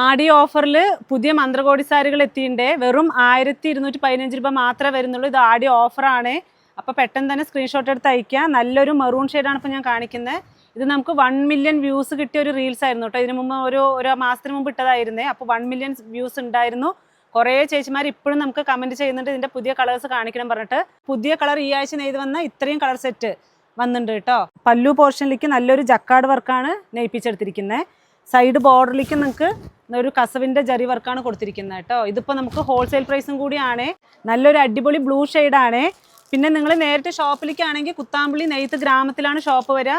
ആടി ഓഫറിൽ പുതിയ മന്ത്രകോടി സാരികൾ എത്തിയിട്ടുണ്ട്. വെറും ആയിരത്തി ഇരുന്നൂറ്റി പതിനഞ്ച് രൂപ മാത്രമേ വരുന്നുള്ളൂ. ഇത് ആടി ഓഫറാണ്. അപ്പോൾ പെട്ടെന്ന് തന്നെ സ്ക്രീൻഷോട്ട് എടുത്ത് അയക്കുക നല്ലൊരു മെറൂൺ ഷെയ്ഡാണ് ഇപ്പോൾ ഞാൻ കാണിക്കുന്നത് ഇത് നമുക്ക് വൺ മില്യൺ വ്യൂസ് കിട്ടിയ ഒരു റീൽസ് ആയിരുന്നു കേട്ടോ ഇതിനു മുമ്പ് ഒരു ഒരു മാസത്തിന് മുമ്പ് ഇട്ടതായിരുന്നേ. അപ്പോൾ വൺ മില്യൺ വ്യൂസ് ഉണ്ടായിരുന്നു. കുറേ ചേച്ചിമാർ ഇപ്പോഴും നമുക്ക് കമന്റ് ചെയ്യുന്നുണ്ട്. ഇതിന്റെ പുതിയ കളേഴ്സ് കാണിക്കണം പറഞ്ഞിട്ട്. പുതിയ കളർ ഈ ആഴ്ച നെയ്ത് വന്ന ഇത്രയും കളർ സെറ്റ് വന്നിട്ടുണ്ട് കേട്ടോ പല്ലു പോർഷനിലേക്ക് നല്ലൊരു ജക്കാർഡ് വർക്കാണ് നെയ്പ്പിച്ചെടുത്തിരിക്കുന്നത് സൈഡ് ബോർഡറിലേക്ക് നിങ്ങൾക്ക് ഒരു കസവിന്റെ ജറി വർക്കാണ് കൊടുത്തിരിക്കുന്നത് കേട്ടോ. ഇതിപ്പോൾ നമുക്ക് ഹോൾസെയിൽ പ്രൈസും കൂടിയാണ്. നല്ലൊരു അടിപൊളി ബ്ലൂ ഷെയ്ഡാണ് പിന്നെ നിങ്ങൾ നേരിട്ട് ഷോപ്പിലേക്കാണെങ്കിൽ കുത്താമ്പള്ളി നെയ്ത്ത് ഗ്രാമത്തിലാണ് ഷോപ്പ് വരിക.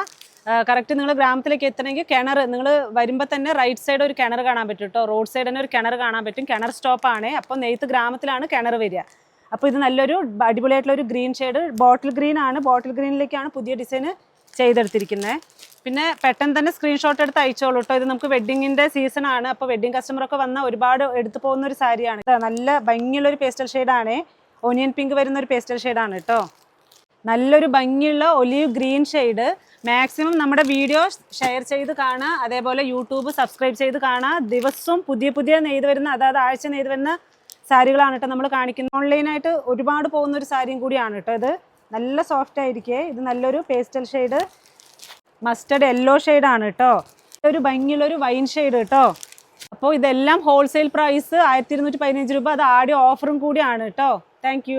കറക്റ്റ് നിങ്ങൾ ഗ്രാമത്തിലേക്ക് എത്തണമെങ്കിൽ കിണർ നിങ്ങൾ വരുമ്പോൾ തന്നെ റൈറ്റ് സൈഡ് ഒരു കിണർ കാണാൻ പറ്റും കേട്ടോ. റോഡ് സൈഡ് തന്നെ ഒരു കിണർ കാണാൻ പറ്റും. കിണർ സ്റ്റോപ്പാണ് അപ്പോൾ നെയ്ത്ത് ഗ്രാമത്തിലാണ് കിണർ വരിക. അപ്പോൾ ഇത് നല്ലൊരു അടിപൊളിയായിട്ടുള്ള ഒരു ഗ്രീൻ ഷെയ്ഡ് ബോട്ടിൽ ഗ്രീൻ ആണ്. ബോട്ടിൽ ഗ്രീനിലേക്കാണ് പുതിയ ഡിസൈൻ ചെയ്തെടുത്തിരിക്കുന്നത് പിന്നെ പെട്ടെന്ന് തന്നെ സ്ക്രീൻഷോട്ട് എടുത്ത് അയച്ചോളൂ കേട്ടോ ഇത് നമുക്ക് വെഡിങ്ങിന്റെ സീസൺ ആണ്. അപ്പോൾ കസ്റ്റമർ ഒക്കെ വന്ന ഒരുപാട് എടുത്തു പോകുന്ന ഒരു സാരിയാണ് നല്ല ഭംഗിയുള്ള ഒരു പേസ്റ്റൽ ഷെയ്ഡാണ് ഓനിയൻ പിങ്ക് വരുന്ന ഒരു പേസ്റ്റൽ ഷെയ്ഡാണ് കേട്ടോ നല്ലൊരു ഭംഗിയുള്ള ഒലിവ് ഗ്രീൻ ഷെയ്ഡ് മാക്സിമം നമ്മുടെ വീഡിയോ ഷെയർ ചെയ്ത് കാണുക. അതേപോലെ യൂട്യൂബ് സബ്സ്ക്രൈബ് ചെയ്ത് കാണുക. ദിവസവും പുതിയ പുതിയ നെയ്ത് വരുന്ന അതായത് ആഴ്ച നെയ്ത് വരുന്ന സാരികളാണ് കേട്ടോ നമ്മൾ കാണിക്കുന്നത്. ഓൺലൈനായിട്ട് ഒരുപാട് പോകുന്ന ഒരു സാരിയും കൂടിയാണ് കേട്ടോ ഇത്. നല്ല സോഫ്റ്റ് ആയിരിക്കേ. ഇത് നല്ലൊരു പേസ്റ്റൽ ഷെയ്ഡ് മസ്റ്റർഡ് യെല്ലോ ആണ് കേട്ടോ ഒരു ഭംഗിയുള്ള ഒരു വൈൻ ഷെയ്ഡ് കേട്ടോ അപ്പോൾ ഇതെല്ലാം ഹോൾസെയിൽ പ്രൈസ് ആയിരത്തി ഇരുന്നൂറ്റി പതിനഞ്ച് രൂപ. അത് ആടി ഓഫറും കൂടിയാണ് കേട്ടോ താങ്ക്